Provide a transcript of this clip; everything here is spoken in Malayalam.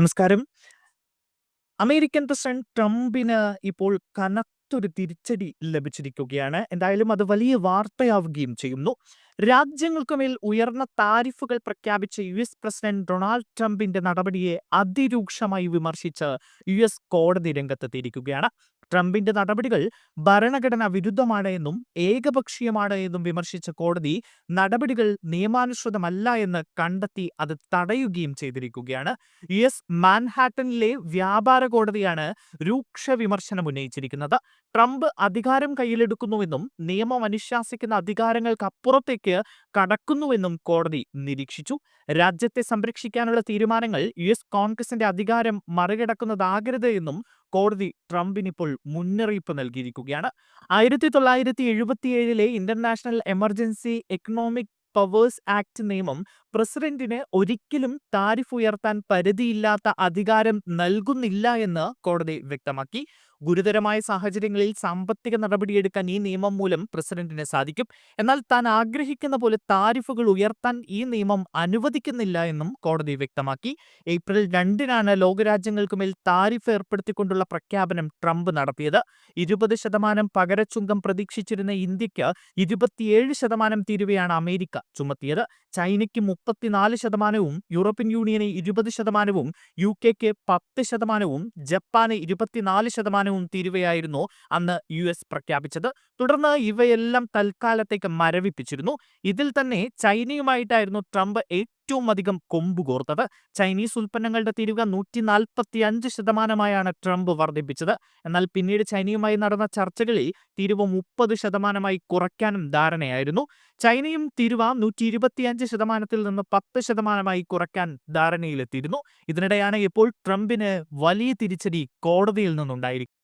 നമസ്കാരം. അമേരിക്കൻ പ്രസിഡന്റ് ട്രംപിന് ഇപ്പോൾ കനത്തൊരു തിരിച്ചടി ലഭിച്ചിരിക്കുകയാണ്. എന്തായാലും അത് വലിയ വാർത്തയാവുകയും ചെയ്യുന്നു. രാജ്യങ്ങൾക്ക് മേൽ ഉയർന്ന താരിഫുകൾ പ്രഖ്യാപിച്ച യു എസ് പ്രസിഡന്റ് ഡൊണാൾഡ് ട്രംപിന്റെ നടപടിയെ അതിരൂക്ഷമായി വിമർശിച്ച് യു എസ് കോടതി രംഗത്തെത്തിയിരിക്കുകയാണ്. ട്രംപിന്റെ നടപടികൾ ഭരണഘടനാ വിരുദ്ധമാണ് എന്നും ഏകപക്ഷീയമാണ് എന്നും വിമർശിച്ച കോടതി നടപടികൾ നിയമാനുസൃതമല്ല എന്ന് കണ്ടെത്തി അത് തടയുകയും ചെയ്തിരിക്കുകയാണ്. യുഎസ് മാൻഹാട്ടനിലെ വ്യാപാര കോടതിയാണ് രൂക്ഷ വിമർശനം ഉന്നയിച്ചിരിക്കുന്നത്. ട്രംപ് അധികാരം കയ്യിലെടുക്കുന്നുവെന്നും നിയമം അനുശാസിക്കുന്ന അധികാരങ്ങൾക്ക് അപ്പുറത്തേക്ക് കടക്കുന്നുവെന്നും കോടതി നിരീക്ഷിച്ചു. രാജ്യത്തെ സംരക്ഷിക്കാനുള്ള തീരുമാനങ്ങൾ യുഎസ് കോൺഗ്രസിന്റെ അധികാരം മറികടക്കുന്നതാകരുത് എന്നും കോടതി ട്രംപിനിപ്പോൾ മുന്നറിയിപ്പ് നൽകിയിരിക്കുകയാണ്. ആയിരത്തി തൊള്ളായിരത്തി എഴുപത്തിയേഴിലെ international emergency economic powers act നിയമം പ്രസിഡന്റിന് ഒരിക്കലും താരിഫ് ഉയർത്താൻ പരിധിയില്ലാത്ത അധികാരം നൽകുന്നില്ല എന്ന് കോടതി വ്യക്തമാക്കി. ഗുരുതരമായ സാഹചര്യങ്ങളിൽ സാമ്പത്തിക നടപടിയെടുക്കാൻ ഈ നിയമം മൂലം പ്രസിഡന്റിന് സാധിക്കും. എന്നാൽ താൻ ആഗ്രഹിക്കുന്ന പോലെ താരിഫുകൾ ഉയർത്താൻ ഈ നിയമം അനുവദിക്കുന്നില്ല എന്നും കോടതി വ്യക്തമാക്കി. ഏപ്രിൽ രണ്ടിനാണ് ലോകരാജ്യങ്ങൾക്ക് മേൽ താരിഫ് ഏർപ്പെടുത്തിക്കൊണ്ടുള്ള പ്രഖ്യാപനം ട്രംപ് നടത്തിയത്. ഇരുപത് ശതമാനം പകരച്ചുങ്കം പ്രതീക്ഷിച്ചിരുന്ന ഇന്ത്യയ്ക്ക് ഇരുപത്തിയേഴ് ശതമാനം തീരുവയാണ് അമേരിക്ക ചുമത്തിയത്. ചൈനയ്ക്ക് മുപ്പത്തിനാല് ശതമാനവും യൂറോപ്യൻ യൂണിയന് ഇരുപത് ശതമാനവും യു കെക്ക് പത്ത് ശതമാനവും ജപ്പാന് ഇരുപത്തിനാല് ശതമാനവും തീരുവയായിരുന്നു അന്ന് യു എസ് പ്രഖ്യാപിച്ചത്. തുടർന്ന് ഇവയെല്ലാം തൽക്കാലത്തേക്ക് മരവിപ്പിച്ചിരുന്നു. ഇതിൽ തന്നെ ചൈനയുമായിട്ടായിരുന്നു ട്രംപ് ഏറ്റവും അധികം കൊമ്പുകോർത്തത്. ചൈനീസ് ഉൽപ്പന്നങ്ങളുടെ തീരുവ അഞ്ച് ശതമാനമായാണ് ട്രംപ് വർദ്ധിപ്പിച്ചത്. എന്നാൽ പിന്നീട് ചൈനയുമായി നടന്ന ചർച്ചകളിൽ തീരുവ മുപ്പത് ശതമാനമായി കുറയ്ക്കാനും ധാരണയായിരുന്നു. ചൈനയും തീരുവ നൂറ്റിയിരുപത്തിയഞ്ച് ശതമാനത്തിൽ നിന്ന് പത്ത് ശതമാനമായി കുറയ്ക്കാൻ ധാരണയിലെത്തിയിരുന്നു. ഇതിനിടെയാണ് ഇപ്പോൾ ട്രംപിന് വലിയ തിരിച്ചടി കോടതിയിൽ നിന്നുണ്ടായിരിക്കുന്നത്.